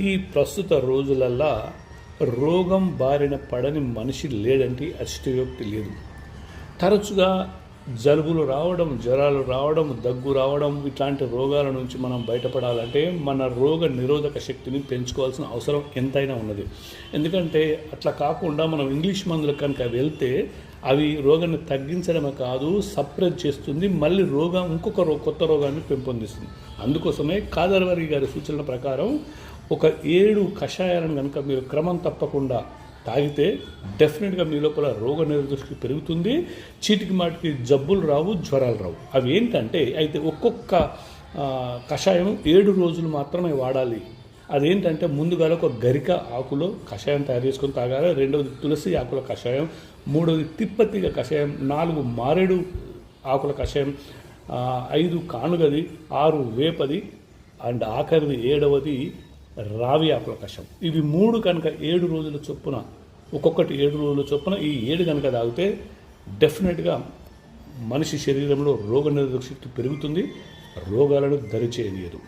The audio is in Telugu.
ఈ ప్రస్తుత రోజులల్లా రోగం బారిన పడని మనిషి లేడంటే అతిశయోక్తి లేదు. తరచుగా జలుబులు రావడం జ్వరాలు రావడం దగ్గు రావడం ఇట్లాంటి రోగాల నుంచి మనం బయటపడాలంటే మన రోగ నిరోధక శక్తిని పెంచుకోవాల్సిన అవసరం ఎంతైనా ఉన్నది. ఎందుకంటే అట్లా కాకుండా మనం ఇంగ్లీష్ మందులకు కనుక వెళ్తే అవి రోగాన్ని తగ్గించడమే కాదు సప్రెస్ చేస్తుంది మళ్ళీ రోగం ఇంకొక రో కొత్త రోగాన్ని పెంపొందిస్తుంది. అందుకోసమే కాదర్వరి గారి సూచనల ప్రకారం ఒక ఏడు కషాయాలను కనుక మీరు క్రమం తప్పకుండా తాగితే డెఫినెట్గా మీ లోపల రోగ నిరోధశక్తి పెరుగుతుంది. చీటికి మాటికి జబ్బులు రావు జ్వరాలు రావు. అవి ఏంటంటే అయితే ఒక్కొక్క కషాయం ఏడు రోజులు మాత్రమే వాడాలి. అదేంటంటే ముందుగా ఒక గరిక ఆకులో కషాయం తయారు చేసుకొని తాగాలి. రెండవది తులసి ఆకుల కషాయం. మూడవది తిప్పతిగ కషాయం. నాలుగు మారేడు ఆకుల కషాయం. ఐదు కానుగది ఆరు వేపది అండ్ ఆఖరిది ఏడవది రావి ఆకుల ఇవి మూడు కనుక ఏడు రోజుల చొప్పున ఒక్కొక్కటి ఏడు రోజుల చొప్పున ఈ ఏడు కనుక తాగితే డెఫినెట్గా మనిషి శరీరంలో రోగ నిరోధక శక్తి పెరుగుతుంది రోగాలను దరిచేయనీయదు.